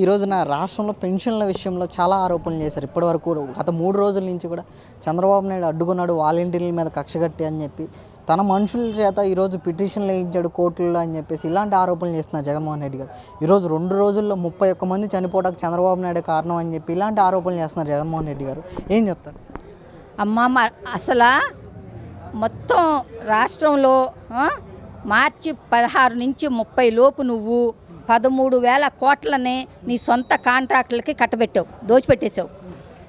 ఈ రోజున రాష్ట్రంలో పెన్షన్ల విషయంలో చాలా ఆరోపణలు చేశారు. ఇప్పటివరకు గత మూడు రోజుల నుంచి కూడా చంద్రబాబు నాయుడు అడ్డుకున్నాడు వాలంటీర్ల మీద కక్ష కట్టి అని చెప్పి తన మనుషుల చేత ఈరోజు పిటిషన్లు వేయించాడు కోర్టుల్లో అని చెప్పేసి ఇలాంటి ఆరోపణలు చేస్తున్నారు జగన్మోహన్ రెడ్డి గారు. ఈరోజు రెండు రోజుల్లో ముప్పై ఒక్క మంది చనిపోవడానికి చంద్రబాబు నాయుడు కారణం అని చెప్పి ఇలాంటి ఆరోపణలు చేస్తున్నారు జగన్మోహన్ రెడ్డి గారు. ఏం చెప్తారు? అమ్మ అసలు మొత్తం రాష్ట్రంలో మార్చి పదహారు నుంచి ముప్పై లోపు నువ్వు పదమూడు వేల కోట్లని నీ సొంత కాంట్రాక్టులకి కట్టబెట్టావు దోచిపెట్టేశావు.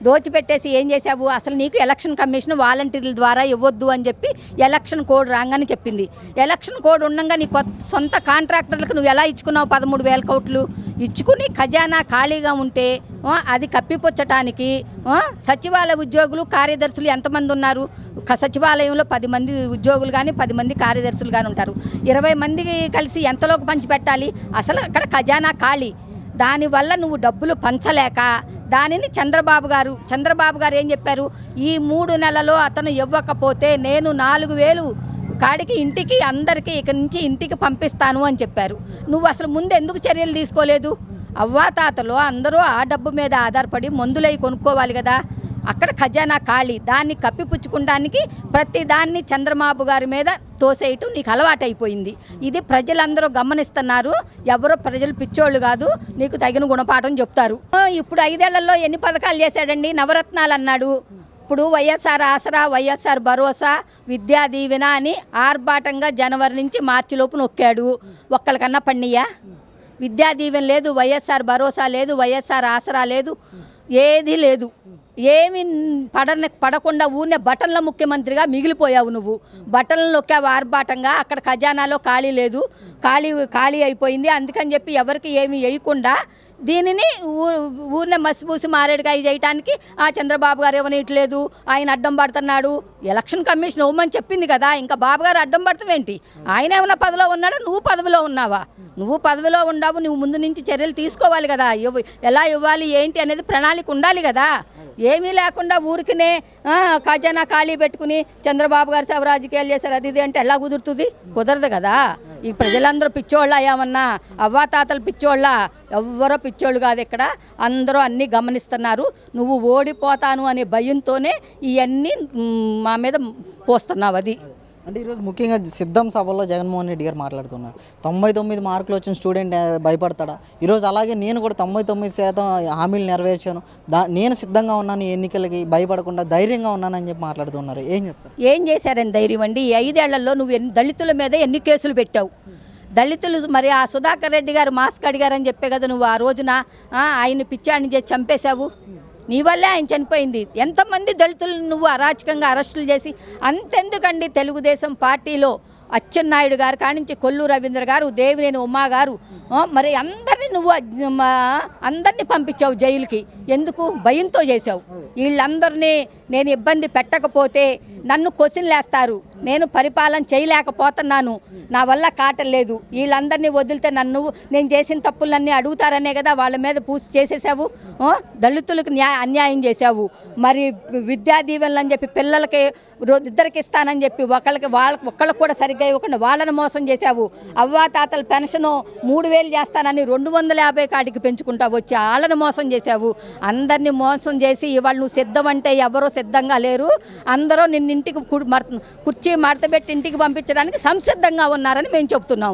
దోచిపెట్టేసి ఏం చేసావు అసలు నీకు ఎలక్షన్ కమిషన్ వాలంటీర్ల ద్వారా ఇవ్వద్దు అని చెప్పి ఎలక్షన్ కోడ్ రాగానే చెప్పింది. ఎలక్షన్ కోడ్ ఉండగా నీ కొత్త సొంత కాంట్రాక్టర్లకు నువ్వు ఎలా ఇచ్చుకున్నావు పదమూడు వేల కోట్లు? ఇచ్చుకుని ఖజానా ఖాళీగా ఉంటే అది కప్పిపుచ్చటానికి సచివాలయ ఉద్యోగులు కార్యదర్శులు ఎంతమంది ఉన్నారు? సచివాలయంలో పది మంది ఉద్యోగులు కానీ పది మంది కార్యదర్శులు కానీ ఉంటారు. ఇరవై మంది కలిసి ఎంతలోకి పంచిపెట్టాలి? అసలు అక్కడ ఖజానా ఖాళీ. దానివల్ల నువ్వు డబ్బులు పంచలేక దానిని చంద్రబాబు గారు చంద్రబాబు గారు ఏం చెప్పారు? ఈ మూడు నెలలో అతను ఇవ్వకపోతే నేను నాలుగు వేలు కాడికి ఇంటికి అందరికీ ఇక నుంచి ఇంటికి పంపిస్తాను అని చెప్పారు. నువ్వు అసలు ముందు ఎందుకు చర్యలు తీసుకోలేదు? అవ్వాతాతలో అందరూ ఆ డబ్బు మీద ఆధారపడి మందులై కొనుక్కోవాలి కదా. అక్కడ ఖజానా ఖాళీ. దాన్ని కప్పిపుచ్చుకోవడానికి ప్రతి దాన్ని చంద్రబాబు గారి మీద తోసేయటం నీకు అలవాటైపోయింది. ఇది ప్రజలందరూ గమనిస్తున్నారు. ఎవరో ప్రజలు పిచ్చోళ్ళు కాదు నీకు తగిన గుణపాఠం చెప్తారు. ఇప్పుడు ఐదేళ్ళలో ఎన్ని పథకాలు చేశాడండి? నవరత్నాలు అన్నాడు. ఇప్పుడు వైఎస్ఆర్ ఆసరా వైఎస్ఆర్ భరోసా విద్యా దీవెన అని ఆర్భాటంగా జనవరి నుంచి మార్చి లోపు నొక్కాడు. ఒక్కళ్ళకన్నా పండియా విద్యా దీవెన లేదు వైఎస్ఆర్ భరోసా లేదు వైఎస్ఆర్ ఆసరా లేదు ఏది లేదు. ఏమి పడన పడకుండా ఊరినే బటన్ల ముఖ్యమంత్రిగా మిగిలిపోయావు నువ్వు. బటన్లు నొక్కావు ఆర్భాటంగా. అక్కడ ఖజానాలో ఖాళీ లేదు. ఖాళీ ఖాళీ అయిపోయింది. అందుకని చెప్పి ఎవరికి ఏమి వేయకుండా దీనిని ఊ ఊరినే మసిపూసి మారేడుగా చేయటానికి ఆ చంద్రబాబు గారు ఇవ్వనీయట్లేదు. ఆయన అడ్డం పడుతున్నాడు. ఎలక్షన్ కమిషన్ ఇవ్వమని చెప్పింది కదా. ఇంకా బాబు గారు అడ్డం పడతావేంటి ఆయన ఏమైనా పదవిలో ఉన్నాడా? నువ్వు పదవిలో ఉన్నావా? నువ్వు పదవిలో ఉండావు. నువ్వు ముందు నుంచి చర్యలు తీసుకోవాలి కదా. ఇవ్వ ఎలా ఇవ్వాలి? ఏంటి అనేది ప్రణాళిక ఉండాలి కదా. ఏమీ లేకుండా ఊరికినే ఖజానా ఖాళీ పెట్టుకుని చంద్రబాబు గారు సభ రాజకీయాలు చేశారు. అది ఇది అంటే ఎలా కుదురుతుంది? కుదరదు కదా. ఈ ప్రజలందరూ పిచ్చోళ్ళ ఏమన్నా అవ్వాతాతలు పిచ్చోళ్ళ? ఎవ్వరో పిచ్చోళ్ళు కాదు ఇక్కడ. అందరూ అన్నీ గమనిస్తున్నారు. నువ్వు ఓడిపోతాను అనే భయంతోనే ఇవన్నీ మా మీద పోస్తున్నావు అది. అంటే ఈరోజు ముఖ్యంగా సిద్ధం సభలో జగన్మోహన్ రెడ్డి గారు మాట్లాడుతున్నారు. తొంభై తొమ్మిది మార్కులు వచ్చిన స్టూడెంట్ భయపడతాడా? ఈరోజు అలాగే నేను కూడా తొంభై తొమ్మిది శాతం హామీలు నెరవేర్చాను. దా నేను సిద్ధంగా ఉన్నాను ఎన్నికలకి భయపడకుండా ధైర్యంగా ఉన్నానని చెప్పి మాట్లాడుతున్నారు. ఏం చెప్తారు? ఏం చేశారని ధైర్యం అండి? ఈ ఐదేళ్ళలో నువ్వు ఎన్ని దళితుల మీద ఎన్ని కేసులు పెట్టావు? దళితులు మరి ఆ సుధాకర్ రెడ్డి గారు మాస్క్ అడిగారని చెప్పే కదా నువ్వు ఆ రోజున ఆయన పిచ్చాడిని చేసి చంపేశావు? నీ వల్లే ఆయన చనిపోయింది. ఎంతమంది దళితులను నువ్వు అరాచకంగా అరెస్టులు చేసి అంతెందుకండి తెలుగుదేశం పార్టీలో? అచ్చెన్నాయుడు గారు కానించి కొల్లు రవీంద్ర గారు దేవినేని ఉమా గారు మరి అందరినీ నువ్వు అందరినీ పంపించావు జైలుకి. ఎందుకు? భయంతో చేసావు వీళ్ళందరినీ నేను ఇబ్బంది పెట్టకపోతే నన్ను క్వశ్చన్లు నేను పరిపాలన చేయలేకపోతున్నాను. నా వల్ల కాటలేదు వీళ్ళందరినీ వదిలితే నన్ను నేను చేసిన తప్పులన్నీ అడుగుతారనే కదా వాళ్ళ మీద పూసి చేసేసావు? దళితులకు న్యాయ అన్యాయం చేసావు మరి విద్యా దీవెనలు అని చెప్పి పిల్లలకి రో- ఇద్దరికి ఇస్తానని చెప్పి ఒకళ్ళకి వాళ్ళ ఒక్కళ్ళకి కూడా సరిగ్గా ఇవ్వకుండా వాళ్ళని మోసం చేశావు. అవ్వా తాతల పెన్షను మూడు వేలు చేస్తానని రెండు వందల యాభై కాటికి పెంచుకుంటా వచ్చి వాళ్ళని మోసం చేశావు. అందరినీ మోసం చేసి ఇవాళ నువ్వు సిద్ధం అంటే ఎవరో సిద్ధంగా లేరు. అందరూ నిన్న ఇంటికి మర్- కుర్చీ మడతబెట్టి ఇంటికి పంపించడానికి సంసిద్ధంగా ఉన్నారని మేము చెప్తున్నాము.